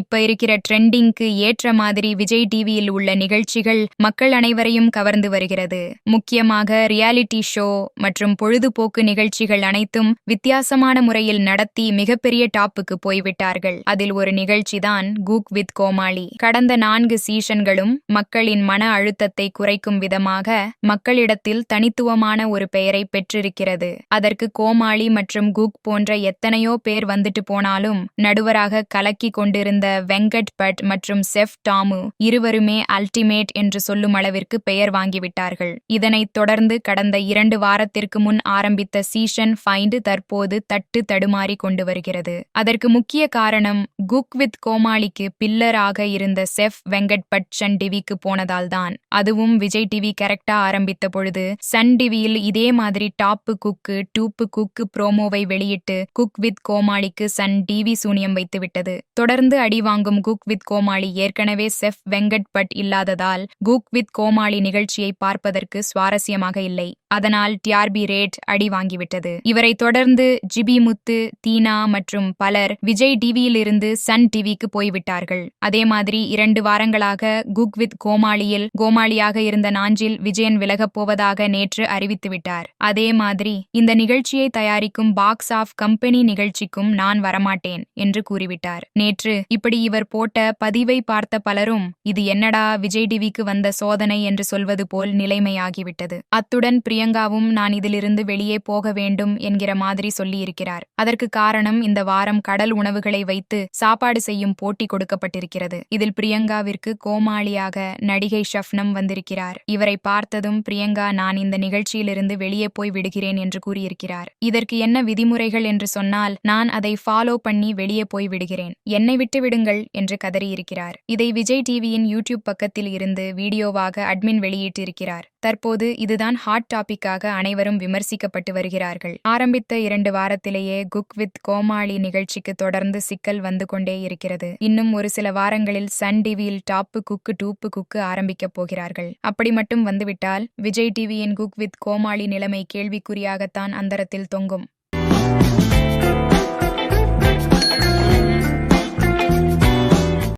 இப்ப இருக்கிற ட்ரெண்டிங்க்கு ஏற்ற மாதிரி விஜய் டிவியில் உள்ள நிகழ்ச்சிகள் மக்கள் அனைவரையும் கவர்ந்து வருகிறது. முக்கியமாக ரியாலிட்டி ஷோ மற்றும் பொழுதுபோக்கு நிகழ்ச்சிகள் அனைத்தும் வித்தியாசமான முறையில் நடத்தி மிகப்பெரிய டாப்புக்கு போய்விட்டார்கள். அதில் ஒரு நிகழ்ச்சிதான் கூக் வித் கோமாளி. கடந்த நான்கு சீசன்களும் மக்களின் மன அழுத்தத்தை குறைக்கும் விதமாக மக்களிடத்தில் தனித்துவமான ஒரு பெயரை பெற்றிருக்கிறது. அதற்கு கோமாளி மற்றும் கூக் போன்ற எத்தனையோ பேர் வந்துட்டு போனாலும் நடுவராக கலக்கி கொண்டிருந்த வெங்கட் பட் மற்றும் செஃப் டாமு இருவருமே அல்டிமேட் என்று சொல்லும் அளவிற்கு பெயர் வாங்கிவிட்டார்கள். இதனைத் தொடர்ந்து கடந்த இரண்டு வாரத்திற்கு முன் ஆரம்பித்த சீசன் ஃபைண்டு தற்போது தட்டு தடுமாறி கொண்டு வருகிறது. அதற்கு முக்கிய காரணம் குக் வித் கோமாளிக்கு பில்லராக இருந்த செஃப் வெங்கட் பட் சன் டிவிக்கு போனதால்தான் அதுவும் விஜய் டிவி கரெக்டா ஆரம்பித்த பொழுது சன் டிவியில் இதே மாதிரி டாப்பு குக்கு டூப்பு குக்கு ப்ரோமோவை வெளியிட்டு குக் வித் கோமாளிக்கு சன் டிவி சூனியம் வைத்து விட்டது தொடர்ந்து அடி வாங்கும் குக் வித் கோமாளி ஏற்கனவே செஃப் வெங்கட் பட் இல்லாததால் குக் வித் கோமாளி நிகழ்ச்சியை பார்ப்பதற்கு சுவாரஸ்யமாக இல்லை. அதனால் டிஆர்பி ரேட் அடி வாங்கிவிட்டது. இவரை தொடர்ந்து ஜிபி முத்து தீனா மற்றும் பலர் விஜய் டிவியிலிருந்து சன் டிவிக்கு போய்விட்டார்கள். அதே மாதிரி இரண்டு வாரங்களாக குக் வித் கோமாளியில் கோமாளியாக இருந்த நாஞ்சில் விஜயன் விலகப் போவதாக நேற்று அறிவித்துவிட்டார் அதே மாதிரி இந்த நிகழ்ச்சியை தயாரிக்கும் பாக்ஸ் ஆஃப் கம்பெனி நிகழ்ச்சிக்கும் நான் வரமாட்டேன் என்று கூறிவிட்டார். நேற்று இப்படி இவர் போட்ட பதிவை பார்த்த பலரும் இது என்னடா விஜய் டிவிக்கு வந்த சோதனை என்று சொல்வது போல் நிலைமையாகிவிட்டது. அத்துடன் பிரியங்காவும் நான் இதிலிருந்து வெளியே போக வேண்டும் என்கிற மாதிரி சொல்லியிருக்கிறார். அதற்கு காரணம் இந்த வாரம் கடல் உணவுகளை வைத்து சாப்பாடு செய்யும் போட்டி கொடுக்கப்பட்டிருக்கிறது. இதில் பிரியங்காவிற்கு கோமாளியாக நடிகை ஷப்னம் வந்திருக்கிறார். இவரை பார்த்ததும் பிரியங்கா நான் இந்த நிகழ்ச்சியிலிருந்து வெளியே போய் விடுகிறேன் என்று கூறியிருக்கிறார். இதற்கு என்ன விதிமுறைகள் என்று சொன்னால் நான் அதை ஃபாலோ பண்ணி வெளியே போய் விடுகிறேன். என்னை விட்டு விடுங்கள் என்று கதறியிருக்கிறார். இதை விஜய் டிவியின் யூடியூப் பக்கத்தில் இருந்து வீடியோவாக அட்மின் வெளியிட்டிருக்கிறார். தற்போது இதுதான் ஹாட் டாபிக்காக அனைவரும் விமர்சிக்கப்பட்டு வருகிறார்கள். ஆரம்பித்த இரண்டு வாரத்திலேயே குக் வித் கோமாளி நிகழ்ச்சிக்கு தொடர்ந்து சிக்கல் வந்து கொண்டே இருக்கிறது. இன்னும் ஒரு சில வாரங்களில் சன் டிவியில் டாப்பு குக்கு டூப்பு குக்கு ஆரம்பிக்கப் போகிறார்கள். அப்படி மட்டும் வந்துவிட்டால் விஜய் டிவியின் குக் வித் கோமாளி நிலைமை கேள்விக்குறியாகத்தான் அந்தரத்தில் தொங்கும்.